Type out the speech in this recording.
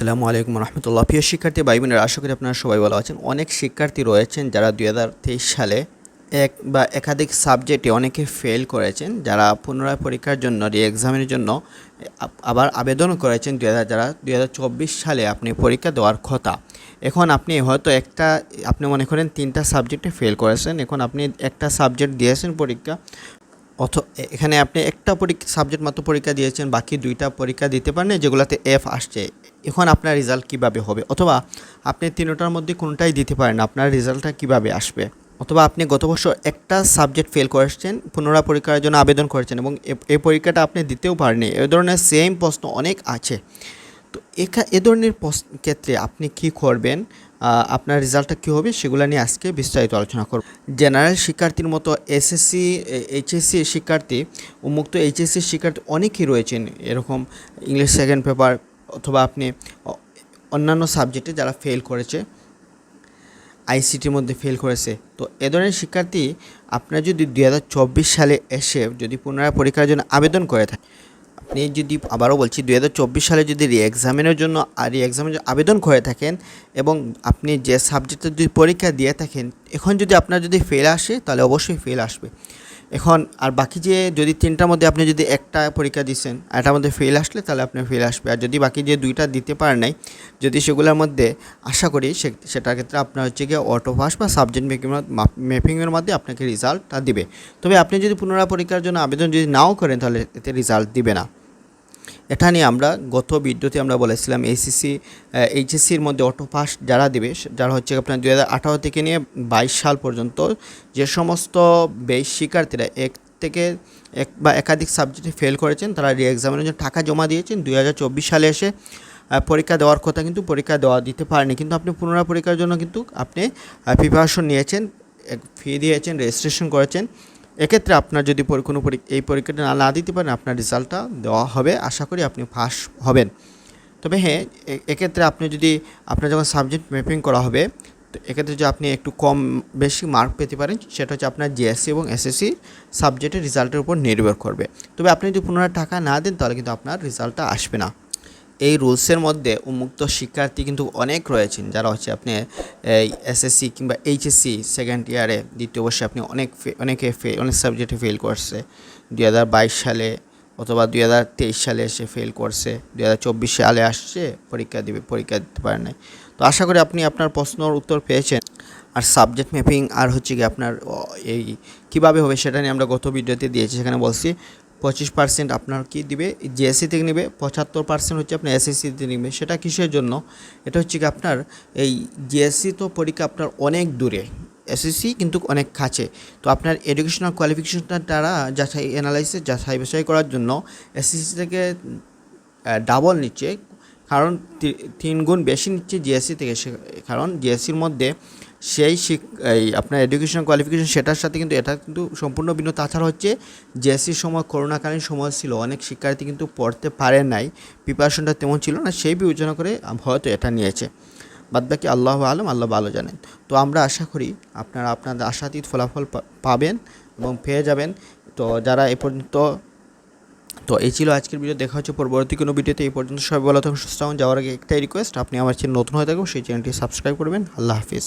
আসসালামু আলাইকুম রহমতুল্লাহ। প্রিয় শিক্ষার্থী ভাই বোনেরা আশা করি আপনারা সবাই ভালো আছেন। অনেক শিক্ষার্থী রয়েছেন যারা দুই হাজার তেইশ সালে এক বা একাধিক সাবজেক্টে অনেকে ফেল করেছেন, যারা পুনরায় পরীক্ষার জন্য রি এক্সামের জন্য আবার আবেদন করেছেন দুই হাজার, যারা দুই হাজার চব্বিশ সালে আপনি পরীক্ষা দেওয়ার কথা। এখন আপনি হয়তো একটা, আপনি মনে করেন তিনটা সাবজেক্টে ফেল করেছেন, এখন আপনি একটা সাবজেক্ট দিয়েছেন পরীক্ষা অথ এখানে আপনি একটা পরীক্ষা সাবজেক্ট মাত্র পরীক্ষা দিয়েছেন, বাকি দুইটা পরীক্ষা দিতে পারেন, যেগুলোতে এফ আসছে। এখন আপনার রেজাল্ট কীভাবে হবে? অথবা আপনি তিনটার মধ্যে কোনটাই দিতে পারেন আপনার রেজাল্টটা কীভাবে আসবে? অথবা আপনি গত বছর একটা সাবজেক্ট ফেল করেছেন, পুনরায় পরীক্ষার জন্য আবেদন করেছেন এবং এই পরীক্ষাটা আপনি দিতেও পারেননি। এ ধরনের সেম প্রশ্ন অনেক আছে। তো এ ধরনের ক্ষেত্রে আপনি কি করবেন? আপনার রেজাল্টটা কী হবে সেগুলো নিয়ে আজকে বিস্তারিত আলোচনা করব। জেনারেল শিক্ষার্থীর মতো এসএসসি, এইচএসসি শিক্ষার্থী উন্মুক্ত এইচএসসি শিক্ষার্থী অনেকেই রয়েছেন, এরকম ইংলিশ সেকেন্ড পেপার অথবা আপনি অন্যান্য সাবজেক্টে যারা ফেল করেছে আইসিটির মধ্যে ফেল করেছে। তো এ ধরনের শিক্ষার্থী আপনার যদি দু হাজার চব্বিশ সালে এসে যদি পুনরায় পরীক্ষার জন্য আবেদন করে থাকে আপনি যদি আবারও বলছি দু হাজার চব্বিশ সালে যদি রি এক্সামিনের জন্য রি এক্সামের আবেদন করে থাকেন এবং আপনি যে সাবজেক্টে যদি পরীক্ষা দিয়ে থাকেন, এখন যদি আপনার যদি ফেল আসে, তাহলে অবশ্যই ফেল আসবে। এখন আর বাকি যে যদি তিনটার মধ্যে আপনি যদি একটা পরীক্ষা দিচ্ছেন এটার মধ্যে ফেল আসলে তাহলে আপনার ফেল আসবে। আর যদি বাকি যে দুইটা দিতে পারেন নাই, যদি সেগুলোর মধ্যে আশা করি সেটার ক্ষেত্রে আপনার হচ্ছে গিয়ে অটো পাস বা সাবজেক্ট ম্যাপিংয়ের মধ্যে আপনাকে রেজাল্টটা দিবে। তবে আপনি যদি পুনরায় পরীক্ষার জন্য আবেদন যদি নাও করেন, তাহলে এতে রেজাল্ট দিবে না। এটা নিয়ে আমরা গত ভিডিওতে আমরা বলেছিলাম এইচএসসি এইচএসসির মধ্যে অটো পাস যারা দেবে যারা হচ্ছে আপনার দু হাজার আঠারো থেকে নিয়ে বাইশ সাল পর্যন্ত যে সমস্ত বেশ শিক্ষার্থীরা এক থেকে এক বা একাধিক সাবজেক্টে ফেল করেছেন, তারা রি এক্সামের জন্য টাকা জমা দিয়েছেন। দুই হাজার চব্বিশ সালে এসে পরীক্ষা দেওয়ার কথা কিন্তু পরীক্ষা দেওয়া দিতে পারেনি। কিন্তু আপনি পুনরায় পরীক্ষার জন্য কিন্তু আপনি প্রিপারেশন নিয়েছেন ফি দিয়েছেন রেজিস্ট্রেশন করেছেন। এক্ষেত্রে আপনার যদি কোনো এই পরীক্ষাটা না দিতে পারেন, আপনার রেজাল্টটা দেওয়া হবে। আশা করি আপনি পাস হবেন। তবে হ্যাঁ এক্ষেত্রে আপনি যদি, আপনার যখন সাবজেক্ট ম্যাপিং করা হবে, তো এক্ষেত্রে যে আপনি একটু কম বেশি মার্ক পেতে পারেন, সেটা হচ্ছে আপনার জিএসসি এবং এসএসসি সাবজেক্টের রেজাল্টের উপর নির্ভর করবে। তবে আপনি যদি পুনরায় টাকা না দেন, তাহলে কিন্তু আপনার রেজাল্টটা আসবে না। এই রুলসের মধ্যে উন্মুক্ত শিক্ষার্থী কিন্তু অনেক রয়েছেন। যারা হচ্ছে আপনি, এই এসএসসি কিংবা এইচএসসি সেকেন্ড ইয়ারে দ্বিতীয় বর্ষে আপনি অনেক অনেকে অনেক সাবজেক্টে ফেল করছে। দুই হাজার বাইশ সালে অথবা দুই হাজার তেইশ সালে এসে ফেল করছে, দুই হাজার চব্বিশ সালে আসছে, পরীক্ষা দিবে, পরীক্ষা দিতে পারে নাই। তো আশা করি আপনি আপনার প্রশ্নর উত্তর পেয়েছেন। আর সাবজেক্ট ম্যাপিং আর হচ্ছে কি আপনার এই কীভাবে হবে সেটা নিয়ে আমরা গত ভিডিওতে দিয়েছি, সেখানে বলছি। পঁচিশ পার্সেন্ট আপনার কি দিবে? জিএসসি থেকে নেবে, পঁচাত্তর পার্সেন্ট হচ্ছে আপনার থেকে নেবে। সেটা কিসের জন্য? এটা হচ্ছে কি আপনার এই জিএসসি তো পরীক্ষা আপনার অনেক দূরে। এসএসসি কিন্তু অনেক কাছে। তো আপনার এডুকেশনাল কোয়ালিফিকেশনটা দ্বারা যাচাই অ্যানালাইসিস যাচাই বাছাই করার জন্য এসএসসি থেকে ডাবল নিচ্ছে। কারণ তিন গুণ বেশি নিচ্ছে জিএসসি থেকে। সে- কারণ জিএসসির মধ্যে সেই এই আপনার এডুকেশন কোয়ালিফিকেশন সেটার সাথে কিন্তু এটা কিন্তু সম্পূর্ণ ভিন্ন। তাছাড়া হচ্ছে জিএসসির সময়, করোনাকালীন সময় ছিল, অনেক শিক্ষার্থী কিন্তু পড়তে পারে নাই। প্রিপারেশনটা তেমন ছিল না, সেই বিবেচনা করে হয়তো এটা নিয়েছে। বাদ বাকি আল্লাহ আলম, আল্লাহ ভালো জানেন। তো আমরা আশা করি আপনারা আপনাদের আশাতীত ফলাফল পাবেন এবং পেয়ে যাবেন। তো যারা এ পর্যন্ত, তো এই ছিল আজকের ভিডিও দেখা হচ্ছে পরবর্তী কোনো ভিডিওতে এই পর্যন্ত সবাই ভালো থাকুন, সুস্থ যাওয়ার আগে একটাই রিকোয়েস্ট আপনি আমার চ্যানেল নতুন হয়ে থাকুন সেই চ্যানেলটি সাবস্ক্রাইব করবেন। আল্লাহ হাফিজ।